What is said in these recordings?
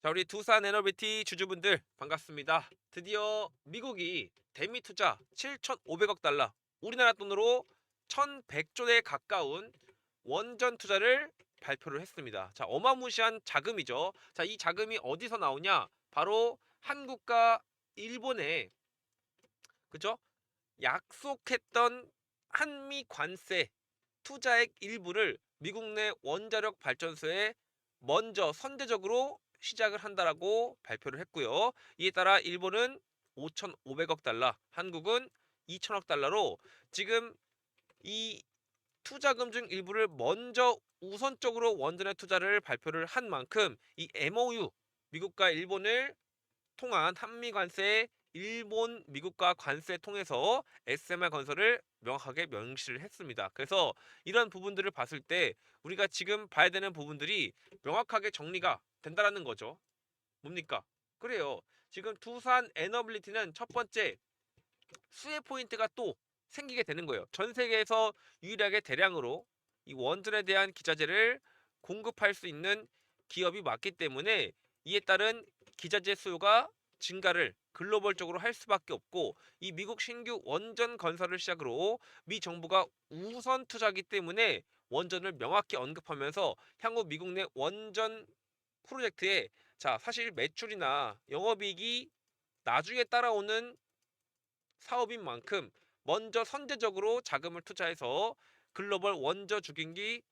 자, 우리 두산 에너비티 주주분들 반갑습니다. 드디어 미국이 대미 투자 7,500억 달러, 우리나라 돈으로 1,100조에 가까운 원전 투자를 발표를 했습니다. 자, 어마무시한 자금이죠. 자, 이 자금이 어디서 나오냐? 바로 한국과 일본의 그죠? 약속했던 한미 관세 투자액 일부를 미국 내 원자력 발전소에 먼저 선제적으로 시작을 한다라고 발표를 했고요. 이에 따라 일본은 5,500억 달러, 한국은 2천억 달러로 지금 이 투자금 중 일부를 먼저 우선적으로 원전에 투자를 발표를 한 만큼 이 MOU 미국과 일본을 통한 한미 관세 일본 미국과 관세 통해서 SMR 건설을 명확하게 명시를 했습니다. 그래서 이런 부분들을 봤을 때 우리가 지금 봐야 되는 부분들이 명확하게 정리가 된다라는 거죠. 뭡니까? 그래요. 지금 두산 에너빌리티는 첫 번째 수혜 포인트가 또 생기게 되는 거예요. 전 세계에서 유일하게 대량으로 이 원전에 대한 기자재를 공급할 수 있는 기업이 맞기 때문에 이에 따른 기자재 수요가 증가를 글로벌적으로 할 수밖에 없고 이 미국 신규 원전 건설을 시작으로 미 정부가 우선 투자기 때문에 원전을 명확히 언급하면서 향후 미국 내 원전 프로젝트에 자 사실 매출이나 영업이익이 나중에 따라오는 사업인 만큼 먼저 선제적으로 자금을 투자해서 글로벌 원저 주గిం기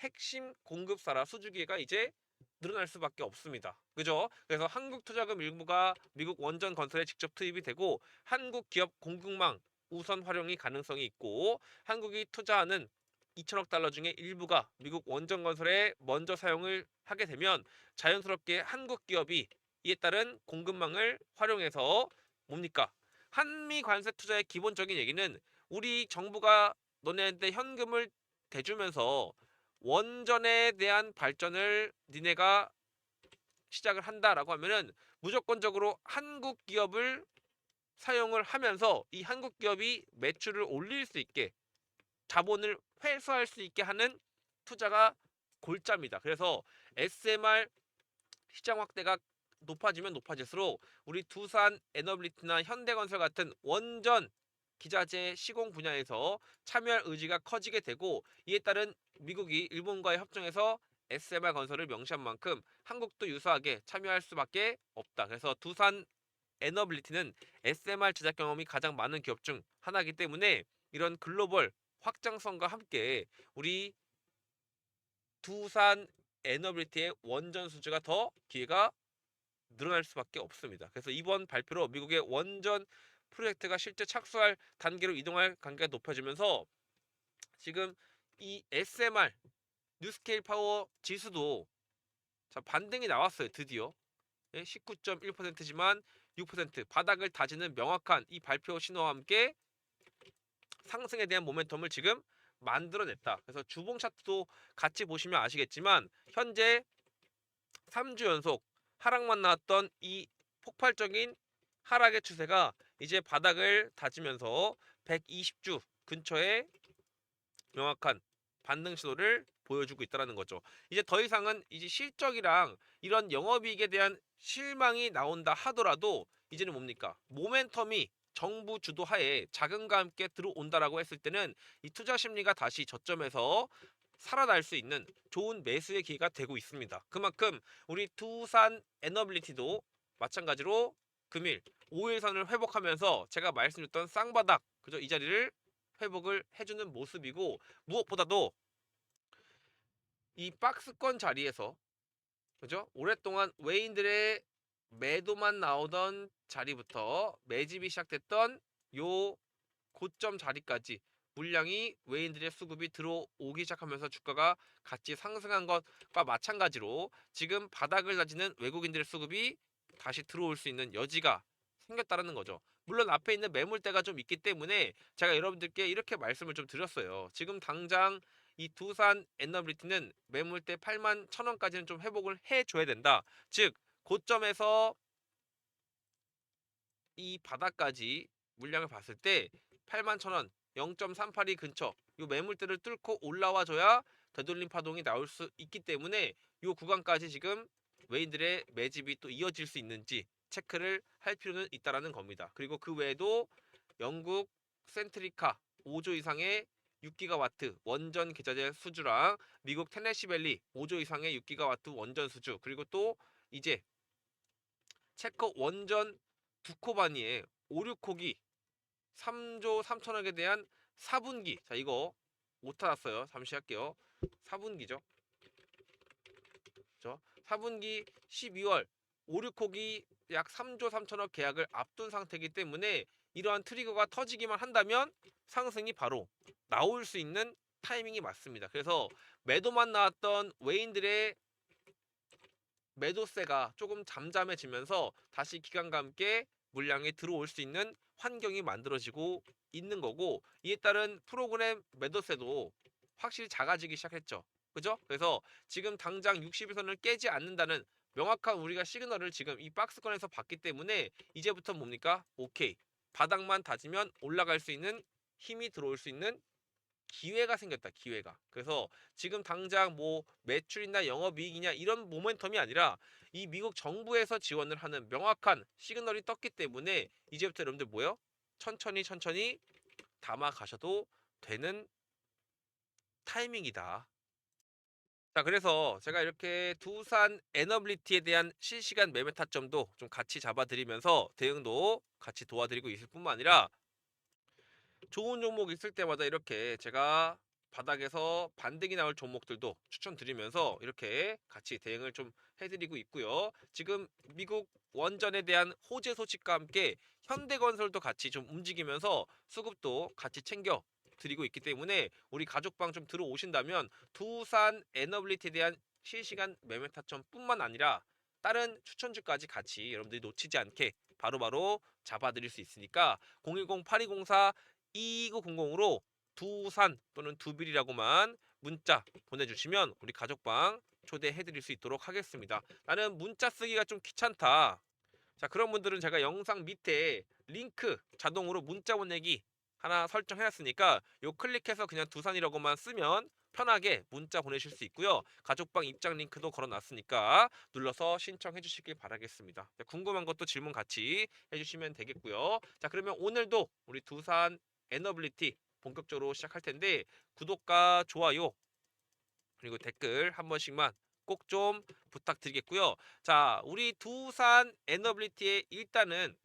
핵심 공급사라 수주기가 이제 늘어날 수밖에 없습니다. 그죠? 그래서 한국 투자금 일부가 미국 원전 건설에 직접 투입이 되고 한국 기업 공급망 우선 활용이 가능성이 있고 한국이 투자하는 2천억 달러 중에 일부가 미국 원전 건설에 먼저 사용을 하게 되면 자연스럽게 한국 기업이 이에 따른 공급망을 활용해서 뭡니까? 한미 관세 투자의 기본적인 얘기는 우리 정부가 너네한테 현금을 대주면서 원전에 대한 발전을 니네가 시작을 한다라고 하면은 무조건적으로 한국 기업을 사용을 하면서 이 한국 기업이 매출을 올릴 수 있게 자본을 회수할 수 있게 하는 투자가 골자입니다. 그래서 SMR 시장 확대가 높아지면 높아질수록 우리 두산 에너빌리티나 현대건설 같은 원전 기자재 시공 분야에서 참여할 의지가 커지게 되고 이에 따른 미국이 일본과의 협정에서 SMR 건설을 명시한 만큼 한국도 유사하게 참여할 수밖에 없다. 그래서 두산 에너빌리티는 SMR 제작 경험이 가장 많은 기업 중 하나이기 때문에 이런 글로벌 확장성과 함께 우리 두산 에너빌리티의 원전 수주가 더 기회가 늘어날 수밖에 없습니다. 그래서 이번 발표로 미국의 원전 프로젝트가 실제 착수할 단계로 이동할 관계가 높아지면서 지금 이 SMR 뉴스케일 파워 지수도 자 반등이 나왔어요. 드디어 19.1%지만 6% 바닥을 다지는 명확한 이 발표 신호와 함께 상승에 대한 모멘텀을 지금 만들어냈다. 그래서 주봉 차트도 같이 보시면 아시겠지만 현재 3주 연속 하락만 나왔던 이 폭발적인 하락의 추세가 이제 바닥을 다지면서 120주 근처에 명확한 반등 신호를 보여주고 있다는 거죠. 이제 더 이상은 이제 실적이랑 이런 영업이익에 대한 실망이 나온다 하더라도 이제는 뭡니까? 모멘텀이 정부 주도하에 자금과 함께 들어온다라고 했을 때는 이 투자 심리가 다시 저점에서 살아날 수 있는 좋은 매수의 기회가 되고 있습니다. 그만큼 우리 두산 에너빌리티도 마찬가지로 금일 5일선을 회복하면서 제가 말씀드렸던 쌍바닥 그죠 이 자리를 회복을 해주는 모습이고 무엇보다도 이 박스권 자리에서 그죠 오랫동안 외인들의 매도만 나오던 자리부터 매집이 시작됐던 요 고점 자리까지 물량이 외인들의 수급이 들어오기 시작하면서 주가가 같이 상승한 것과 마찬가지로 지금 바닥을 다지는 외국인들의 수급이 다시 들어올 수 있는 여지가 생겼다는 거죠. 물론 앞에 있는 매물대가 좀 있기 때문에 제가 여러분들께 이렇게 말씀을 좀 드렸어요. 지금 당장 이 두산 에너빌리티는 매물대 8만 1천원까지는 좀 회복을 해줘야 된다. 즉 고점에서 이 바닥까지 물량을 봤을 때 8만 1천원 0.382 근처 이 매물대를 뚫고 올라와 줘야 되돌림 파동이 나올 수 있기 때문에 이 구간까지 지금 외인들의 매집이 또 이어질 수 있는지 체크를 할 필요는 있다라는 겁니다. 그리고 그 외에도 영국 센트리카 5조 이상의 6기가와트 원전 계좌제 수주랑 미국 테네시밸리 5조 이상의 6기가와트 원전 수주 그리고 또 이제 체커 원전 두코바니의 5, 6호기 3조 3천억에 대한 4분기. 자 이거 못 알았어요. 잠시 할게요. 4분기죠. 그죠? 4분기 12월 5, 6호기 약 3조 3천억 계약을 앞둔 상태이기 때문에 이러한 트리거가 터지기만 한다면 상승이 바로 나올 수 있는 타이밍이 맞습니다. 그래서 매도만 나왔던 외인들의 매도세가 조금 잠잠해지면서 다시 기간과 함께 물량이 들어올 수 있는 환경이 만들어지고 있는 거고 이에 따른 프로그램 매도세도 확실히 작아지기 시작했죠. 그죠? 그래서 지금 당장 60일선을 깨지 않는다는 명확한 우리가 시그널을 지금 이 박스권에서 봤기 때문에 이제부터 뭡니까? 오케이. 바닥만 다지면 올라갈 수 있는 힘이 들어올 수 있는 기회가 생겼다. 기회가. 그래서 지금 당장 뭐 매출이나 영업이익이냐 이런 모멘텀이 아니라 이 미국 정부에서 지원을 하는 명확한 시그널이 떴기 때문에 이제부터 여러분들 뭐요? 천천히 천천히 담아 가셔도 되는 타이밍이다. 자, 그래서 제가 이렇게 두산 에너빌리티에 대한 실시간 매매 타점도 좀 같이 잡아드리면서 대응도 같이 도와드리고 있을 뿐만 아니라 좋은 종목 있을 때마다 이렇게 제가 바닥에서 반등이 나올 종목들도 추천드리면서 이렇게 같이 대응을 좀 해드리고 있고요. 지금 미국 원전에 대한 호재 소식과 함께 현대건설도 같이 좀 움직이면서 수급도 같이 챙겨 드리고 있기 때문에 우리 가족방 좀 들어오신다면 두산 에너빌리티에 대한 실시간 매매 타점뿐만 아니라 다른 추천주까지 같이 여러분들이 놓치지 않게 바로바로 잡아드릴 수 있으니까 010-8204-2900으로 두산 또는 두빌이라고만 문자 보내주시면 우리 가족방 초대해드릴 수 있도록 하겠습니다. 나는 문자 쓰기가 좀 귀찮다. 자 그런 분들은 제가 영상 밑에 링크 자동으로 문자 보내기 하나 설정해놨으니까 요 클릭해서 그냥 두산이라고만 쓰면 편하게 문자 보내실 수 있고요. 가족방 입장 링크도 걸어놨으니까 눌러서 신청해 주시길 바라겠습니다. 자, 궁금한 것도 질문 같이 해주시면 되겠고요. 자 그러면 오늘도 우리 두산 에너빌리티 본격적으로 시작할 텐데 구독과 좋아요 그리고 댓글 한 번씩만 꼭 좀 부탁드리겠고요. 자 우리 두산 에너빌리티의 일단은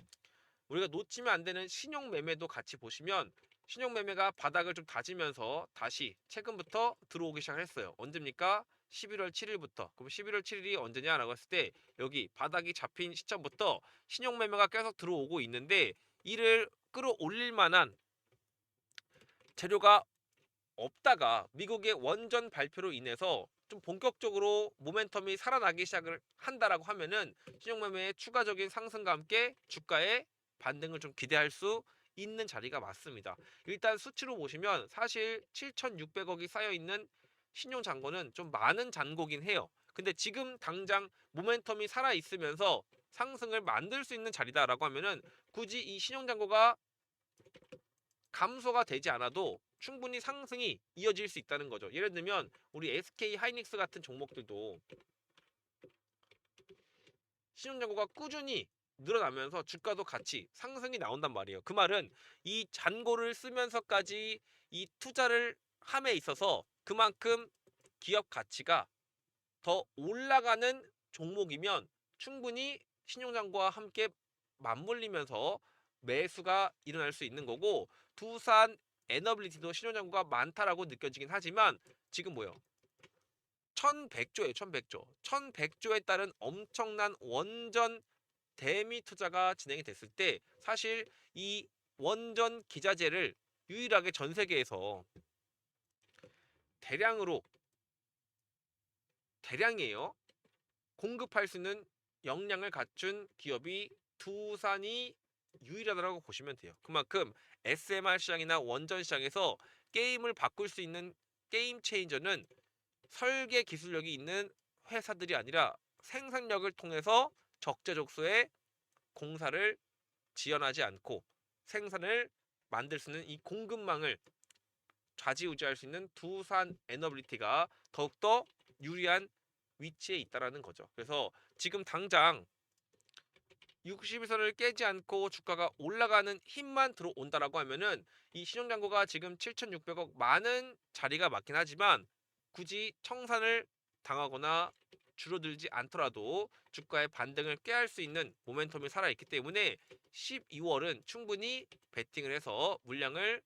우리가 놓치면 안 되는 신용 매매도 같이 보시면 신용 매매가 바닥을 좀 다지면서 다시 최근부터 들어오기 시작했어요. 언제입니까? 11월 7일부터. 그럼 11월 7일이 언제냐라고 했을 때 여기 바닥이 잡힌 시점부터 신용 매매가 계속 들어오고 있는데 이를 끌어올릴 만한 재료가 없다가 미국의 원전 발표로 인해서 좀 본격적으로 모멘텀이 살아나기 시작을 한다라고 하면은 신용 매매의 추가적인 상승과 함께 주가의 반등을 좀 기대할 수 있는 자리가 맞습니다. 일단 수치로 보시면 사실 7,600억이 쌓여 있는 신용 잔고는 좀 많은 잔고긴 해요. 근데 지금 당장 모멘텀이 살아 있으면서 상승을 만들 수 있는 자리다라고 하면은 굳이 이 신용 잔고가 감소가 되지 않아도 충분히 상승이 이어질 수 있다는 거죠. 예를 들면 우리 SK 하이닉스 같은 종목들도 신용 잔고가 꾸준히 늘어나면서 주가도 같이 상승이 나온단 말이에요. 그 말은 이 잔고를 쓰면서까지 이 투자를 함에 있어서 그만큼 기업 가치가 더 올라가는 종목이면 충분히 신용장고와 함께 맞물리면서 매수가 일어날 수 있는 거고 두산 에너빌리티도 신용장고가 많다라고 느껴지긴 하지만 지금 뭐요? 1100조예요. 1100조. 1100조에 따른 엄청난 원전 대미 투자가 진행이 됐을 때 사실 이 원전 기자재를 유일하게 전 세계에서 대량으로 대량이에요. 공급할 수 있는 역량을 갖춘 기업이 두산이 유일하다고 보시면 돼요. 그만큼 SMR 시장이나 원전 시장에서 게임을 바꿀 수 있는 게임 체인저는 설계 기술력이 있는 회사들이 아니라 생산력을 통해서 적재적소에 공사를 지연하지 않고 생산을 만들 수 있는 이 공급망을 좌지우지할 수 있는 두산 에너빌리티가 더욱더 유리한 위치에 있다라는 거죠. 그래서 지금 당장 60일선을 깨지 않고 주가가 올라가는 힘만 들어온다라고 하면은 이 신용장고가 지금 7,600억 많은 자리가 맞긴 하지만 굳이 청산을 당하거나 줄어들지 않더라도 주가의 반등을 깨할 수 있는 모멘텀이 살아있기 때문에 12월은 충분히 베팅을 해서 물량을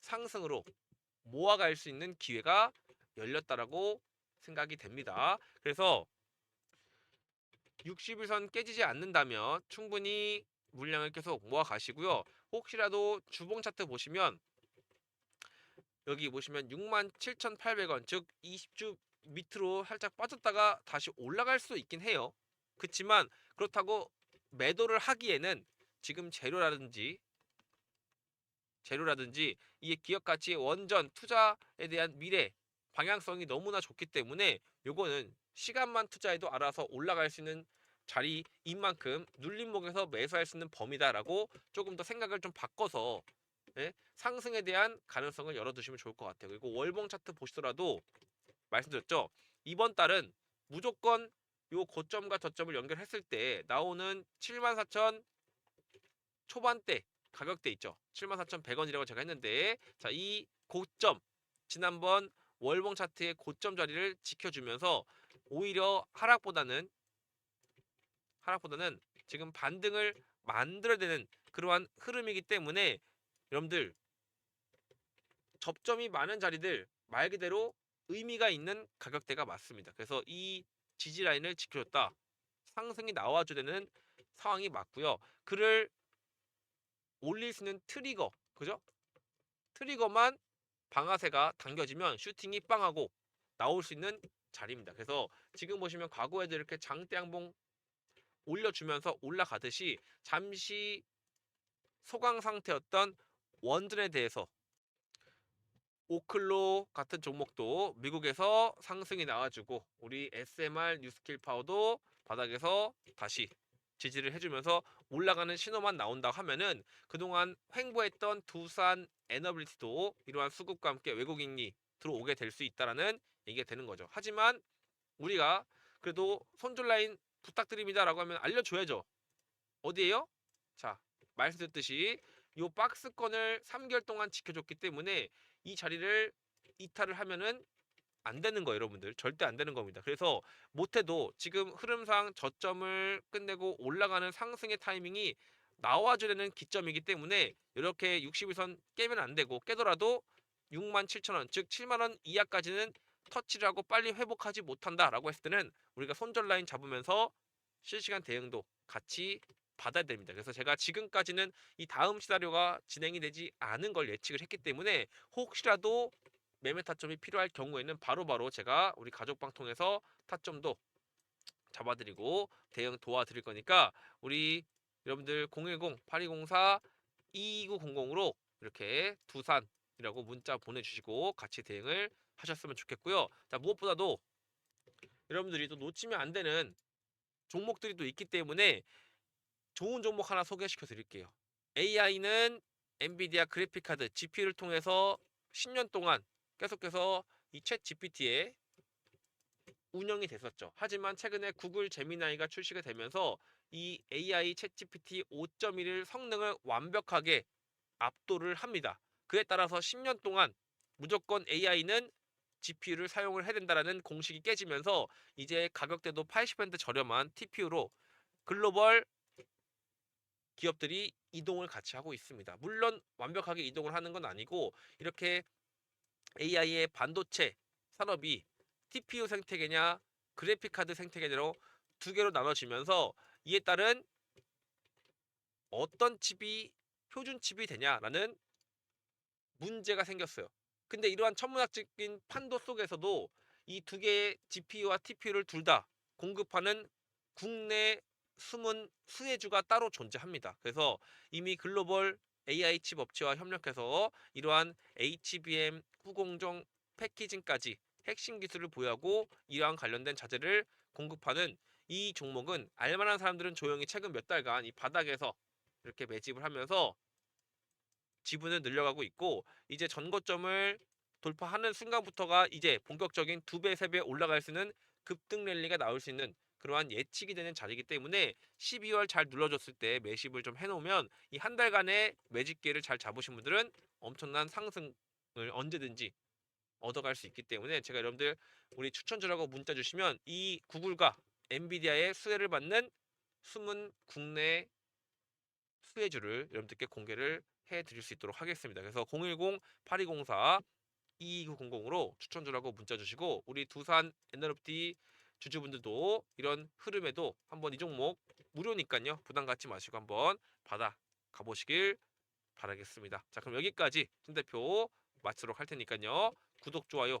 상승으로 모아갈 수 있는 기회가 열렸다라고 생각이 됩니다. 그래서 60일선 깨지지 않는다면 충분히 물량을 계속 모아 가시고요. 혹시라도 주봉 차트 보시면 여기 보시면 67,800원 즉 20주 밑으로 살짝 빠졌다가 다시 올라갈 수 있긴 해요. 그렇지만 그렇다고 매도를 하기에는 지금 재료라든지 재료라든지 이게 기업 가치 원전 투자에 대한 미래 방향성이 너무나 좋기 때문에 요거는 시간만 투자해도 알아서 올라갈 수 있는 자리인 만큼 눌림목에서 매수할 수 있는 범위다라고 조금 더 생각을 좀 바꿔서 예? 상승에 대한 가능성을 열어두시면 좋을 것 같아요. 그리고 월봉 차트 보시더라도 말씀드렸죠. 이번 달은 무조건 요 고점과 저점을 연결했을 때 나오는 74,000 초반대 가격대 있죠. 74,100원이라고 제가 했는데 자, 이 고점 지난번 월봉 차트의 고점 자리를 지켜주면서 오히려 하락보다는 하락보다는 지금 반등을 만들어내는 그러한 흐름이기 때문에 여러분들 접점이 많은 자리들 말 그대로 의미가 있는 가격대가 맞습니다. 그래서 이 지지 라인을 지켜줬다. 상승이 나와줘야 되는 상황이 맞고요. 그를 올릴 수 있는 트리거, 그죠? 트리거만 방아쇠가 당겨지면 슈팅이 빵하고 나올 수 있는 자리입니다. 그래서 지금 보시면 과거에도 이렇게 장대 양봉 올려주면서 올라가듯이 잠시 소강 상태였던 원전에 대해서 오클로 같은 종목도 미국에서 상승이 나와주고 우리 SMR 뉴스킬 파워도 바닥에서 다시 지지를 해주면서 올라가는 신호만 나온다 하면은 그동안 횡보했던 두산 에너빌리티도 이러한 수급과 함께 외국인이 들어오게 될 수 있다라는 얘기가 되는 거죠. 하지만 우리가 그래도 손절 라인 부탁드립니다라고 하면 알려줘야죠. 어디에요? 자 말씀드렸듯이 이 박스권을 3개월 동안 지켜줬기 때문에 이 자리를 이탈을 하면은 안 되는 거예요, 여러분들. 절대 안 되는 겁니다. 그래서 못해도 지금 흐름상 저점을 끝내고 올라가는 상승의 타이밍이 나와줘야 되는 기점이기 때문에 이렇게 60일선 깨면 안 되고 깨더라도 6만 7천 원, 즉 7만 원 이하까지는 터치를 하고 빨리 회복하지 못한다라고 했을 때는 우리가 손절 라인 잡으면서 실시간 대응도 같이 받아야 됩니다. 그래서 제가 지금까지는 이 다음 시나리오가 진행이 되지 않은 걸 예측을 했기 때문에 혹시라도 매매 타점이 필요할 경우에는 바로바로 제가 우리 가족방 통해서 타점도 잡아드리고 대응 도와드릴 거니까 우리 여러분들 010-8204-2900으로 이렇게 두산이라고 문자 보내주시고 같이 대응을 하셨으면 좋겠고요. 자 무엇보다도 여러분들이 또 놓치면 안 되는 종목들이 또 있기 때문에 좋은 종목 하나 소개시켜 드릴게요. AI는 엔비디아 그래픽 카드 GPU를 통해서 10년 동안 계속해서 이 챗 GPT에 운영이 됐었죠. 하지만 최근에 구글 제미나이가 출시가 되면서 이 AI 챗 GPT 5.1을 성능을 완벽하게 압도를 합니다. 그에 따라서 10년 동안 무조건 AI는 GPU를 사용을 해야 된다라는 공식이 깨지면서 이제 가격대도 80% 저렴한 TPU로 글로벌 기업들이 이동을 같이 하고 있습니다. 물론 완벽하게 이동을 하는 건 아니고 이렇게 AI의 반도체 산업이 TPU 생태계냐 그래픽 카드 생태계로 두 개로 나눠지면서 이에 따른 어떤 칩이 표준 칩이 되냐라는 문제가 생겼어요. 근데 이러한 천문학적인 판도 속에서도 이 두 개의 GPU와 TPU를 둘 다 공급하는 국내 숨은 수혜주가 따로 존재합니다. 그래서 이미 글로벌 AI 칩 업체와 협력해서 이러한 HBM 후공정 패키징까지 핵심 기술을 보유하고 이러한 관련된 자재를 공급하는 이 종목은 알만한 사람들은 조용히 최근 몇 달간 이 바닥에서 이렇게 매집을 하면서 지분을 늘려가고 있고 이제 전고점을 돌파하는 순간부터가 이제 본격적인 두 배, 세 배 올라갈 수 있는 급등 랠리가 나올 수 있는 그러한 예측이 되는 자리이기 때문에 12월 잘 눌러줬을 때 매집을 좀 해놓으면 이 한 달간의 매집기를 잘 잡으신 분들은 엄청난 상승을 언제든지 얻어갈 수 있기 때문에 제가 여러분들 우리 추천주라고 문자 주시면 이 구글과 엔비디아의 수혜를 받는 숨은 국내 수혜주를 여러분들께 공개를 해드릴 수 있도록 하겠습니다. 그래서 010-8204-2200으로 추천 주라고 문자 주시고 우리 두산 NLFT 주주분들도 이런 흐름에도 한번 이 종목 무료니까요. 부담 갖지 마시고 한번 받아 가보시길 바라겠습니다. 자 그럼 여기까지 신 대표 마치도록 할 테니까요. 구독, 좋아요,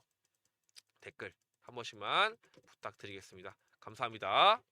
댓글 한 번씩만 부탁드리겠습니다. 감사합니다.